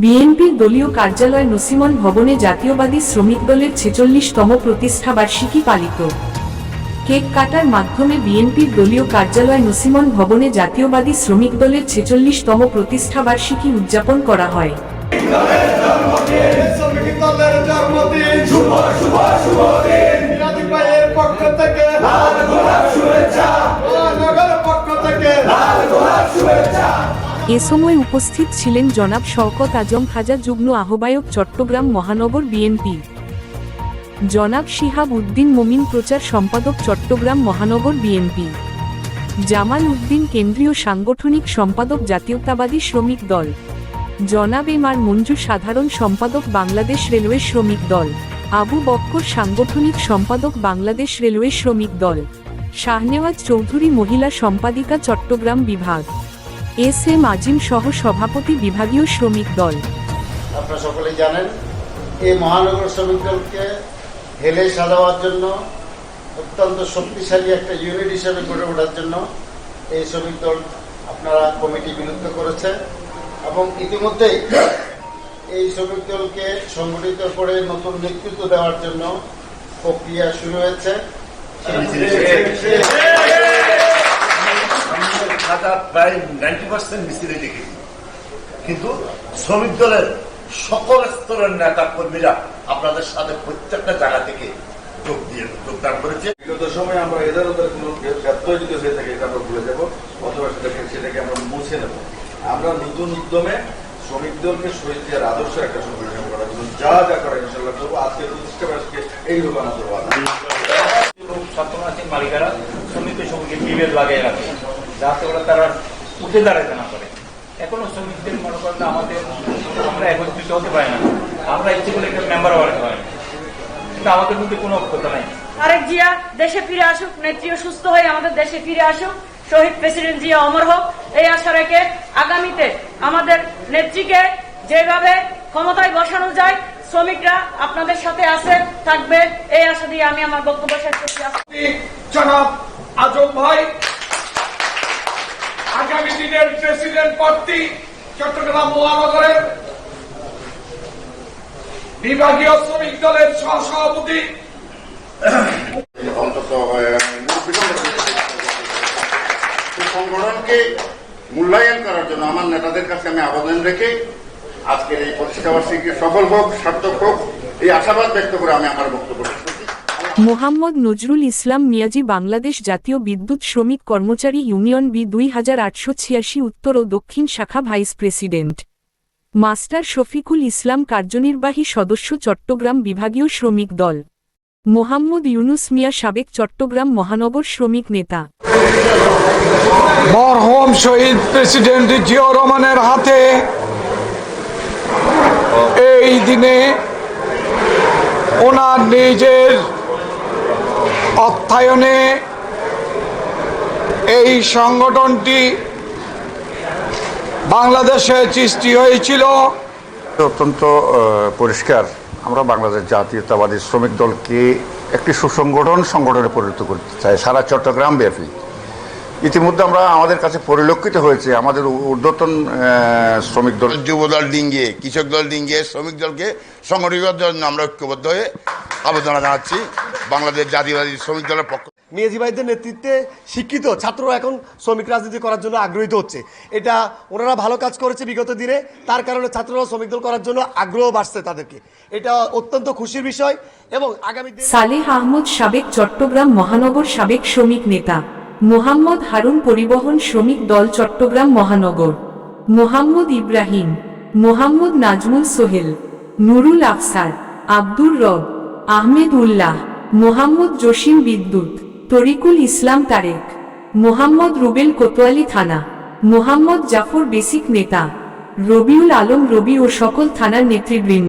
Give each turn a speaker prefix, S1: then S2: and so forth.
S1: বিএনপির দলীয় কার্যালয় নসিমন ভবনে জাতীয়বাদী শ্রমিক দলের ছেচল্লিশতম প্রতিষ্ঠাবার্ষিকী পালিত। কেক কাটার মাধ্যমে বিএনপির দলীয় কার্যালয় নসিমন ভবনে জাতীয়বাদী শ্রমিক দলের ছেচল্লিশতম প্রতিষ্ঠাবার্ষিকী উদযাপন করা হয়। এ সময় উপস্থিত ছিলেন জনাব শওকত আজম খাজা যুগ্ম আহ্বায়ক চট্টগ্রাম মহানগর বিএনপি। জনাব শিহাব উদ্দিন মমিন প্রচার সম্পাদক চট্টগ্রাম মহানগর বিএনপি। জামাল উদ্দিন কেন্দ্রীয় সাংগঠনিক সম্পাদক জাতীয়তাবাদী শ্রমিক দল। জনাব এম আর মঞ্জু সাধারণ সম্পাদক বাংলাদেশ রেলওয়ে শ্রমিক দল। আবু বক্কর সাংগঠনিক সম্পাদক বাংলাদেশ রেলওয়ে শ্রমিক দল। শাহনেওয়াজ চৌধুরী মহিলা সম্পাদিকা চট্টগ্রাম বিভাগ। এস এম আজিম সহ সভাপতি বিভাগীয় শ্রমিক দল।
S2: আপনারা সকলেই জানেন এই মহানগর শ্রমিক দলকে ঢেলে সাজাবার জন্য অত্যন্ত শক্তিশালী একটা ইউনিট হিসেবে গড়ে ওঠার জন্য এই শ্রমিক দল আপনারা কমিটি বিলুপ্ত করেছে এবং ইতিমধ্যেই এই শ্রমিক দলকে সংগঠিত করে নতুন নেতৃত্ব দেওয়ার জন্য প্রক্রিয়া শুরু হয়েছে।
S3: খাতা প্রায় নাইনটি পার্সেন্ট মিছিলে লিখেছি কিন্তু শ্রমিক দলের সকল স্তরের নেতা কর্মীরা আপনাদের সাথে প্রত্যেকটা জায়গা থেকে যোগ দিয়ে যোগদান করেছে।
S4: বিগত সময় আমরা এদের ওদের কোনো ব্যর্থ যদি হয়ে থাকে এটা আমরা ভুলে যাব অথবা সেটাকে সেটাকে আমরা মুছে নেব। আমরা নতুন উদ্যমে শ্রমিক দলকে শহীদ জিয়ার আদর্শ একটা সংগঠন করার জন্য যা যা করা ইনশাল্লাহ করব। আজকে প্রতিষ্ঠা বার্ষিকী এই হলো আমাদের ওয়াদা
S5: ছাত্রছাত্রীর মালিকারা। শ্রমিকের সঙ্গে বিভেদ লাগিয়ে রাখে। যাতে করে তারা উঠে দাঁড়াতে না পারে। এখনও শ্রমিকদের মনে করেন আমাদের আমরা একত্রিত হতে পারি না। আমরা ইচ্ছে করে একটা মেম্বার পারি না কিন্তু আমাদের মধ্যে কোনো অক্ষতা নাই।
S6: তারেক জিয়া দেশে ফিরে আসুক নেত্রীও সুস্থ হয়ে আমাদের দেশে ফিরে আসুক। শহীদ প্রেসিডেন্ট জিয়া অমর হোক। এই আশা রেখে আগামীতে আমাদের নেত্রীকে যেভাবে ক্ষমতায় বসানো যায় শ্রমিকরা আপনাদের সাথে আছে থাকবে। এই আশা দিয়ে আমি আমার বক্তব্য শেষ করছি।
S7: জনাব আজম ভাই আগামী প্রেসিডেন্ট প্রার্থী চট্টগ্রাম মহানগরের বিভাগীয় শ্রমিক দলের সহসভাপতি
S2: সংগঠনকে মূল্যায়ন করার জন্য আমার নেতাদের কাছে আমি আবেদন রেখে আজকের এই প্রতিষ্ঠাবার্ষিকী সফল হোক, সার্থক হোক, এই আশাবাদ ব্যক্ত করে আমি আমার বক্তব্য।
S1: মোহাম্মদ নজরুল ইসলাম মিয়াজি বাংলাদেশ জাতীয় বিদ্যুৎ শ্রমিক কর্মচারী ইউনিয়ন বি দুই হাজার আটশো ছিয়াশি উত্তর ও দক্ষিণ শাখা vice president. Master Shafiqul Islam কার্যনির্বাহী সদস্য চট্টগ্রাম বিভাগীয় শ্রমিক দল। মোহাম্মদ ইউনুস মিয়া সাবেক চট্টগ্রাম মহানগর শ্রমিক নেতা।
S7: মরহুম শহীদ প্রেসিডেন্ট জিয়া রহমানের হাতে এই দিনে ওনার নিজের অর্থায়নে এই সংগঠনটি বাংলাদেশে সৃষ্টি হয়েছিল।
S8: অত্যন্ত পরিষ্কার। আমরা বাংলাদেশ জাতীয়তাবাদী শ্রমিক দলকে একটি সুসংগঠন সংগঠনে পরিণত করতে চাই সারা চট্টগ্রাম ব্যাপী। ইতিমধ্যে আমরা আমাদের কাছে পরিলক্ষিত হয়েছে আমাদের ঊর্ধ্বতন শ্রমিক দল
S9: যুব দল ডিঙ্গিয়ে কৃষক দল ডিঙ্গিয়ে শ্রমিক দলকে সংগঠিত জন্য আমরা ঐক্যবদ্ধ হয়ে আবেদন জানাচ্ছি। বাংলাদেশ জাতীয়বাদী শ্রমিক দলের পক্ষ
S10: মেজি ভাইদের নেতৃত্বে শিক্ষিত ছাত্ররা এখন শ্রমিক রাজনীতি করার জন্য আগ্রহীত হচ্ছে। এটা ওনারা ভালো কাজ করেছে বিগত দিনে তার কারণে ছাত্ররা শ্রমিক দল করার জন্য আগ্রহ বাড়ছে তাদেরকে। এটা অত্যন্ত খুশির বিষয় এবং আগামী দিনে
S1: সালেহ আহমদ সাবেক চট্টগ্রাম মহানগর সাবেক শ্রমিক নেতা মোহাম্মদ হারুন পরিবহন শ্রমিক দল চট্টগ্রাম মহানগর মোহাম্মদ ইব্রাহিম মোহাম্মদ নাজমুল সোহেল নুরুল আফসার আব্দুর রব আহমেদ উল্লাহ মোহাম্মদ জসিম বিদ্যুৎ, তরিকুল ইসলাম তারেক, মোহাম্মদ রুবেল কোতোয়ালি থানা, মোহাম্মদ জাফর বেসিক নেতা, রবিউল আলম রবি ও সকল থানার নেতৃবৃন্দ।